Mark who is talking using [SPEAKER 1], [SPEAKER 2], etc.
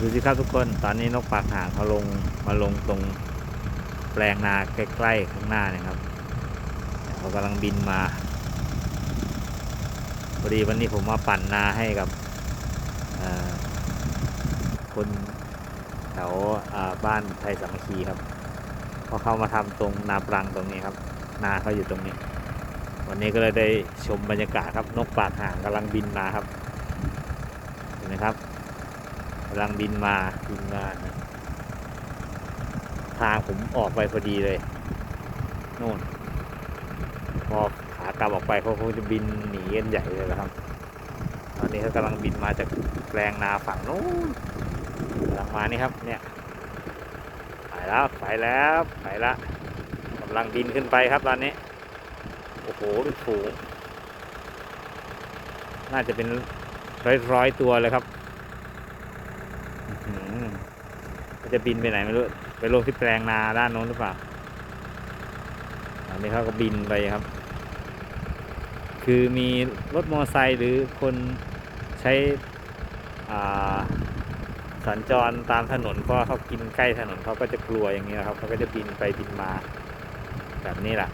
[SPEAKER 1] ดูสิครับทุกคนตอนนี้นกปากห่างเขาลงมาลงตรงแปลงนาใกล้ๆข้างหน้าเนี่ยครับเขากำลังบินมาพอดีวันนี้ผมมาปั่นนาให้กับคนแถวบ้านไทยสามัคคีครับพอเข้ามาทำตรงนาปรังตรงนี้ครับ นาเขาอยู่ตรงนี้ วันนี้ก็เลยได้ชมบรรยากาศครับนกปากห่างกำลังบินมาครับเห็นไหมครับำลังบินมาบินมานะทางผมออกไปพอดีเลยนู่น พอขากลับออกไปเขาคงจะบินหนีกันใหญ่เลยนะครับ ตอนนี้เขากำลังบินมาจากแปลงนาฝั่งนู้นกำลังมานี่ครับ เนี่ยไปแล้วไปแล้วไปละกำลังบินขึ้นไปครับตอนนี้ โอ้โหเป็นฝูงน่าจะเป็นร้อยร้อยๆตัวเลยครับ มันจะบินไปไหนไม่รู้ ไปลงที่แปลงนาด้านโน้นหรือเปล่า อันนี้เขาก็บินไปครับ คือมีรถมอเตอร์ไซค์หรือคนใช้สัญจรตามถนนเพราะเขากินใกล้ถนนเขาก็จะกลัวอย่างนี้นะครับเขาก็จะบินไปบินมา แบบนี้แหละ